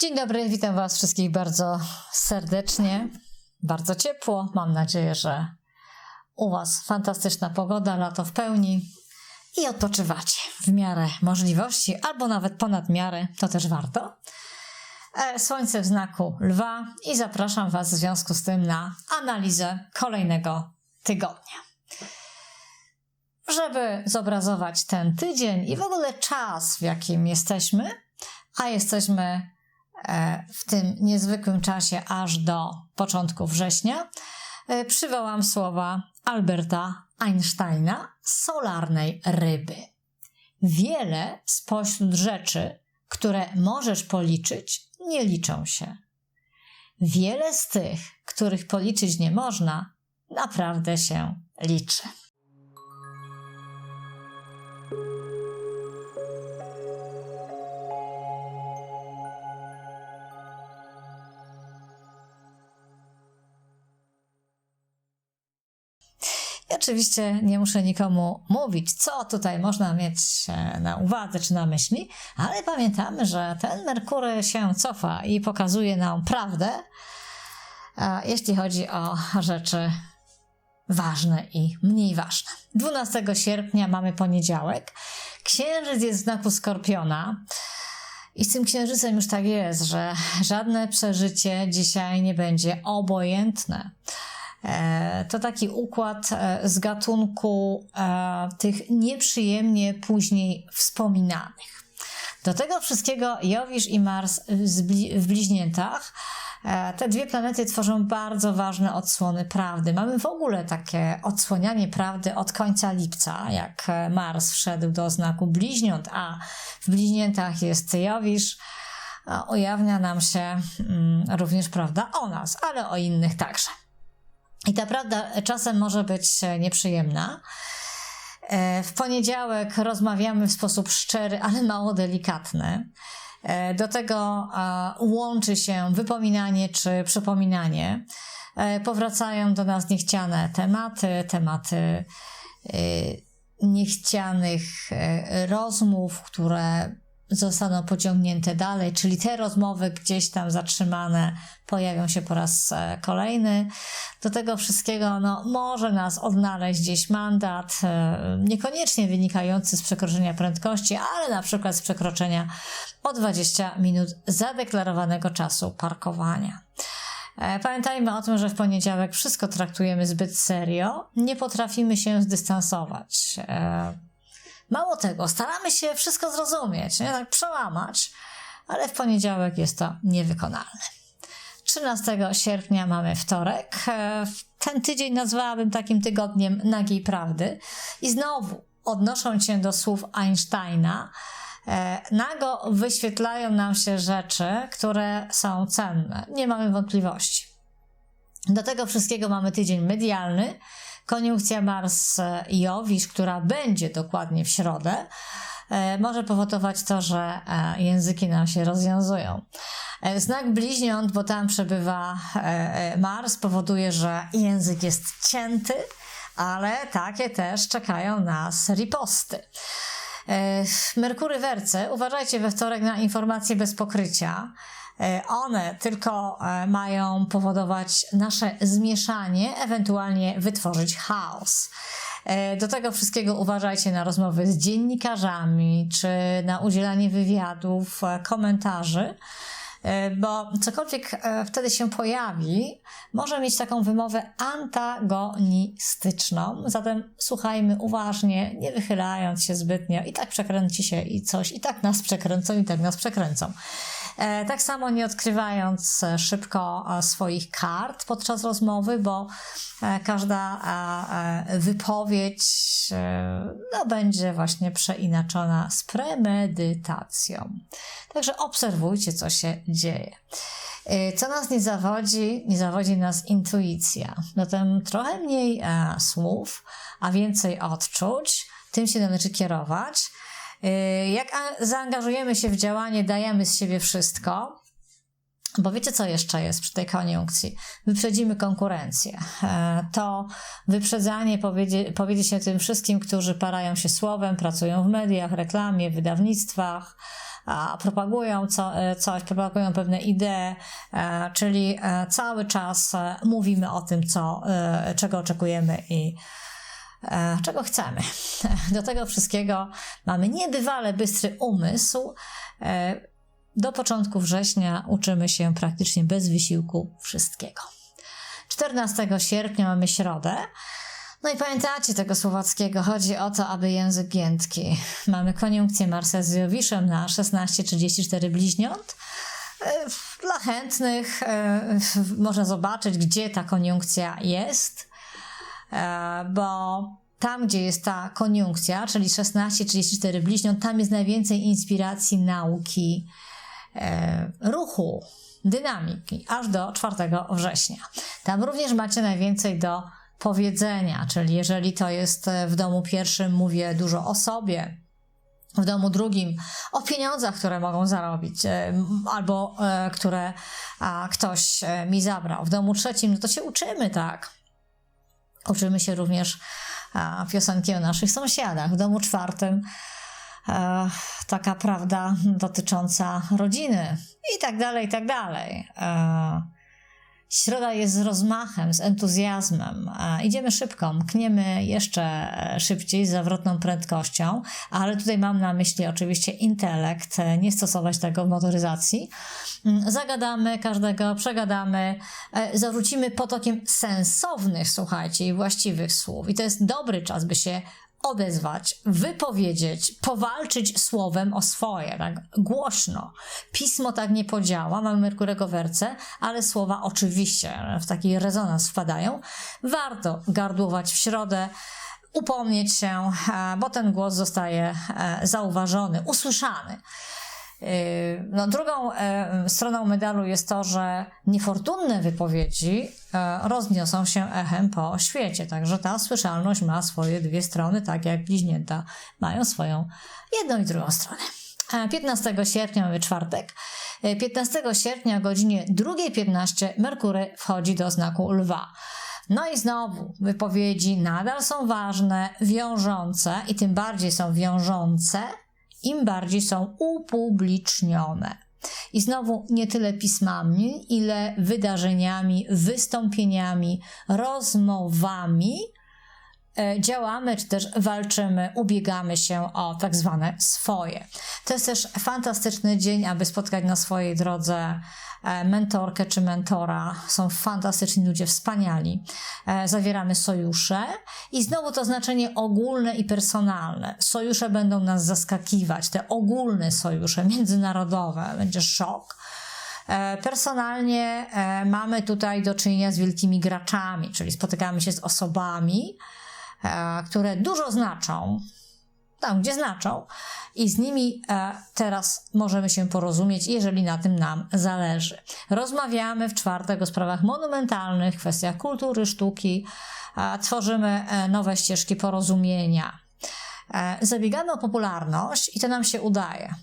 Dzień dobry, witam Was wszystkich bardzo serdecznie, bardzo ciepło. Mam nadzieję, że u Was fantastyczna pogoda, lato w pełni i odpoczywacie w miarę możliwości, albo nawet ponad miarę, to też warto. E, Słońce w znaku lwa i zapraszam Was w związku z tym na analizę kolejnego tygodnia. Żeby zobrazować ten tydzień i w ogóle czas, w jakim jesteśmy, a jesteśmy w tym niezwykłym czasie aż do początku września, e, przywołam słowa Alberta Einsteina solarnej ryby. Wiele spośród rzeczy, które możesz policzyć, nie liczą się. Wiele z tych, których policzyć nie można, naprawdę się liczy. Oczywiście nie muszę nikomu mówić, co tutaj można mieć e, na uwadze czy na myśli, ale pamiętamy, że ten Merkury się cofa i pokazuje nam prawdę, jeśli chodzi o rzeczy ważne i mniej ważne. 12 sierpnia mamy poniedziałek. Księżyc jest w znaku skorpiona. I z tym księżycem już tak jest, że żadne przeżycie dzisiaj nie będzie obojętne. E, To taki układ e, z gatunku e, tych nieprzyjemnie później wspominanych. Do tego wszystkiego Jowisz i Mars w bliźniętach. Te dwie planety tworzą bardzo ważne odsłony prawdy. Mamy w ogóle takie odsłanianie prawdy od końca lipca, jak Mars wszedł do znaku bliźniąt, a w bliźniętach jest Jowisz. Ujawnia nam się mm, również prawda o nas, ale o innych także. I ta prawda czasem może być e, nieprzyjemna. E, W poniedziałek rozmawiamy w sposób szczery, ale mało delikatny. E, Do tego łączy się wypominanie czy przypominanie. Powracają do nas niechciane tematy, tematy niechcianych rozmów, które zostaną pociągnięte dalej, czyli te rozmowy gdzieś tam zatrzymane pojawią się po raz e, kolejny. Do tego wszystkiego no, może nas odnaleźć gdzieś mandat, e, niekoniecznie wynikający z przekroczenia prędkości, ale na przykład z przekroczenia o 20 minut zadeklarowanego czasu parkowania. E, Pamiętajmy o tym, że w poniedziałek wszystko traktujemy zbyt serio, nie potrafimy się zdystansować. Mało tego, staramy się wszystko zrozumieć, nie? tak przełamać, ale w poniedziałek jest to niewykonalne. 13 sierpnia mamy wtorek. E, Ten tydzień nazwałabym takim tygodniem nagiej prawdy. I znowu, odnosząc się do słów Einsteina, e, nago wyświetlają nam się rzeczy, które są cenne. Nie mamy wątpliwości. Do tego wszystkiego mamy tydzień medialny. Koniunkcja Mars-Jowisz, która będzie dokładnie w środę, e, może powodować to, że e, języki nam się rozwiązują. E, Znak bliźniąt, bo tam przebywa e, e, Mars, powoduje, że język jest cięty, ale takie też czekają nas riposty. E, Merkury Werce, uważajcie we wtorek na informacje bez pokrycia. E, One tylko e, mają powodować nasze zmieszanie, ewentualnie wytworzyć chaos. E, Do tego wszystkiego uważajcie na rozmowy z dziennikarzami, czy na udzielanie wywiadów, komentarzy, bo cokolwiek wtedy się pojawi, może mieć taką wymowę antagonistyczną. Zatem słuchajmy uważnie, nie wychylając się zbytnio. I tak przekręci się i coś, i tak nas przekręcą, i tak nas przekręcą. E, Tak samo nie odkrywając e, szybko e, swoich kart podczas rozmowy, bo każda wypowiedź no, będzie właśnie przeinaczona z premedytacją. Także obserwujcie, co się dzieje. Co nas nie zawodzi? Nie zawodzi nas intuicja. Zatem trochę mniej słów, a więcej odczuć. Tym się należy kierować. E, Jak zaangażujemy się w działanie, dajemy z siebie wszystko. Bo wiecie, co jeszcze jest przy tej koniunkcji? Wyprzedzimy konkurencję. E, To wyprzedzanie powiedzie, się tym wszystkim, którzy parają się słowem, pracują w mediach, reklamie, wydawnictwach, propagują co, e, coś, propagują pewne idee, e, czyli cały czas mówimy o tym, co, czego oczekujemy i czego chcemy. Do tego wszystkiego mamy niebywale bystry umysł. E, do początku września uczymy się praktycznie bez wysiłku wszystkiego. 14 sierpnia mamy środę. No i pamiętacie tego słowackiego, chodzi o to, aby język giętki. Mamy koniunkcję Marsa z Jowiszem na 16.34 bliźniąt. E, Dla chętnych e, można zobaczyć, gdzie ta koniunkcja jest, e, bo tam, gdzie jest ta koniunkcja, czyli 16.34 bliźniąt, tam jest najwięcej inspiracji nauki, e, ruchu, dynamiki, aż do 4 września. Tam również macie najwięcej do powiedzenia, czyli jeżeli to jest e, w domu pierwszym, mówię dużo o sobie, w domu drugim o pieniądzach, które mogą zarobić, e, albo e, które ktoś e, mi zabrał. W domu trzecim, no to się uczymy, tak. Uczymy się również piosenki o naszych sąsiadach. W domu czwartym taka prawda dotycząca rodziny i tak dalej, i tak dalej. Środa jest z rozmachem, z entuzjazmem. E, Idziemy szybko, mkniemy jeszcze e, szybciej, z zawrotną prędkością, ale tutaj mam na myśli oczywiście intelekt, e, nie stosować tego w motoryzacji. Mm, Zagadamy każdego, przegadamy, zawrócimy potokiem sensownych, słuchajcie, i właściwych słów. I to jest dobry czas, by się odezwać, wypowiedzieć, powalczyć słowem o swoje, tak głośno. Pismo tak nie podziała, mamy Merkurego werce, ale słowa oczywiście w taki rezonans wpadają. Warto gardłować w środę, upomnieć się, e, bo ten głos zostaje e, zauważony, usłyszany. Yy, No, drugą e, stroną medalu jest to, że niefortunne wypowiedzi e, rozniosą się echem po świecie. Także ta słyszalność ma swoje dwie strony, tak jak bliźnięta mają swoją jedną i drugą stronę. E, 15 sierpnia mamy czwartek. E, 15 sierpnia o godzinie 2.15 Merkury wchodzi do znaku lwa. No i znowu wypowiedzi nadal są ważne, wiążące i tym bardziej są wiążące, im bardziej są upublicznione. I znowu nie tyle pismami, ile wydarzeniami, wystąpieniami, rozmowami działamy, czy też walczymy, ubiegamy się o tak zwane swoje. To jest też fantastyczny dzień, aby spotkać na swojej drodze e, mentorkę czy mentora. Są fantastyczni ludzie, wspaniali. E, Zawieramy sojusze i znowu to znaczenie ogólne i personalne. Sojusze będą nas zaskakiwać, te ogólne sojusze międzynarodowe, będzie szok. E, Personalnie e, mamy tutaj do czynienia z wielkimi graczami, czyli spotykamy się z osobami, e, które dużo znaczą, tam gdzie znaczą, i z nimi e, teraz możemy się porozumieć, jeżeli na tym nam zależy. Rozmawiamy w czwartek o sprawach monumentalnych, kwestiach kultury, sztuki, e, tworzymy e, nowe ścieżki porozumienia. E, Zabiegamy o popularność i to nam się udaje.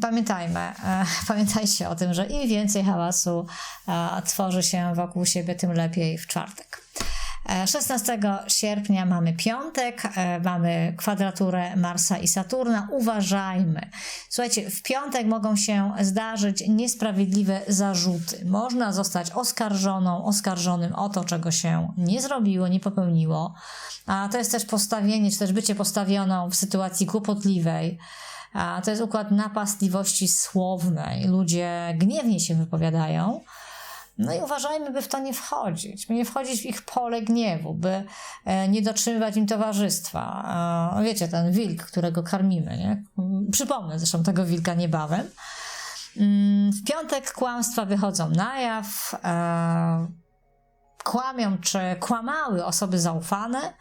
Pamiętajmy, e, pamiętajcie o tym, że im więcej hałasu e, tworzy się wokół siebie, tym lepiej w czwartek. E, 16 sierpnia mamy piątek, e, mamy kwadraturę Marsa i Saturna. Uważajmy. Słuchajcie, w piątek mogą się zdarzyć niesprawiedliwe zarzuty. Można zostać oskarżoną, oskarżonym o to, czego się nie zrobiło, nie popełniło. A to jest też postawienie, czy też bycie postawioną w sytuacji kłopotliwej. A to jest układ napastliwości słownej. Ludzie gniewnie się wypowiadają. No i uważajmy, by w to nie wchodzić, by nie wchodzić w ich pole gniewu, by e, nie dotrzymywać im towarzystwa. Wiecie, ten wilk, którego karmimy, nie? Przypomnę zresztą tego wilka niebawem. Mm, W piątek kłamstwa wychodzą na jaw, e, kłamią czy kłamały osoby zaufane,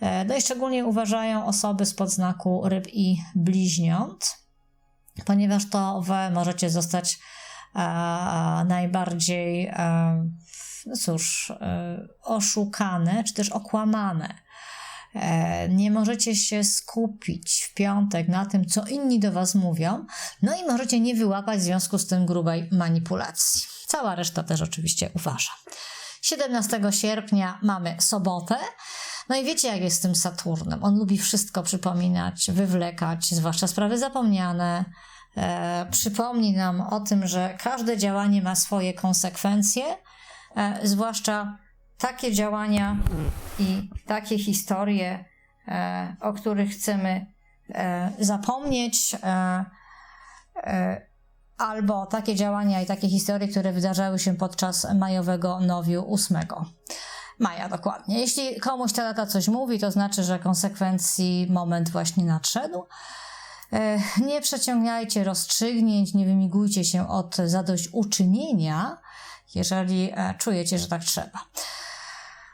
e, no i szczególnie uważają osoby spod znaku ryb i bliźniąt, ponieważ to wy możecie zostać najbardziej, e, no cóż, e, oszukane, czy też okłamane. E, Nie możecie się skupić w piątek na tym, co inni do Was mówią, no i możecie nie wyłapać w związku z tym grubej manipulacji. Cała reszta też oczywiście uważa. 17 sierpnia mamy sobotę. No i wiecie, jak jest z tym Saturnem. On lubi wszystko przypominać, wywlekać, zwłaszcza sprawy zapomniane, e, przypomni nam o tym, że każde działanie ma swoje konsekwencje, e, zwłaszcza takie działania i takie historie, e, o których chcemy zapomnieć, albo takie działania i takie historie, które wydarzały się podczas majowego nowiu 8 maja dokładnie. Jeśli komuś ta data coś mówi, to znaczy, że konsekwencji moment właśnie nadszedł. E, Nie przeciągajcie rozstrzygnięć, nie wymigujcie się od zadośćuczynienia, jeżeli e, czujecie, że tak trzeba.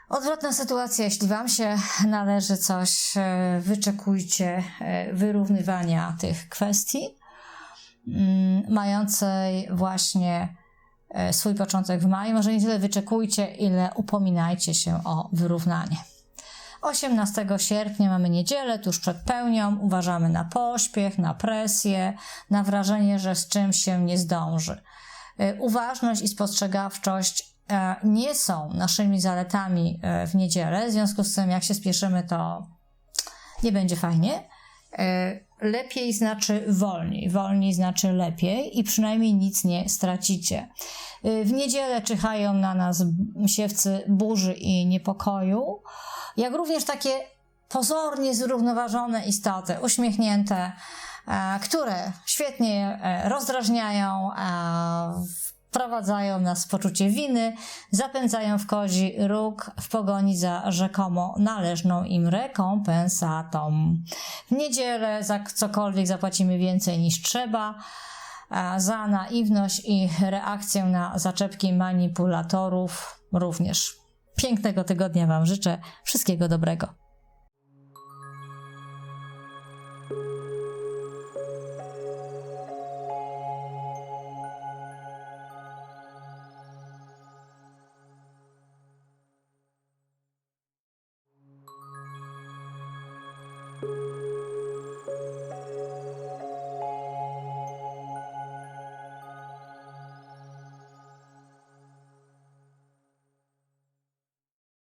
Odwrotna sytuacja, jeśli Wam się należy coś, e, wyczekujcie wyrównywania tych kwestii, mm, mającej właśnie swój początek w maju. Może nie tyle wyczekujcie, ile upominajcie się o wyrównanie. 18 sierpnia mamy niedzielę, tuż przed pełnią. Uważamy na pośpiech, na presję, na wrażenie, że z czymś się nie zdąży. Y, Uważność i spostrzegawczość e, nie są naszymi zaletami e, w niedzielę, w związku z tym, jak się spieszymy, to nie będzie fajnie. E, Lepiej znaczy wolniej, wolniej znaczy lepiej i przynajmniej nic nie stracicie. Y, W niedzielę czyhają na nas siewcy burzy i niepokoju, jak również takie pozornie zrównoważone istoty, uśmiechnięte, e, które świetnie e, rozdrażniają, e, wprowadzają nas w poczucie winy, zapędzają w kozi róg w pogoni za rzekomo należną im rekompensatą. W niedzielę za cokolwiek zapłacimy więcej niż trzeba, za naiwność i reakcję na zaczepki manipulatorów również. Pięknego tygodnia Wam życzę. Wszystkiego dobrego.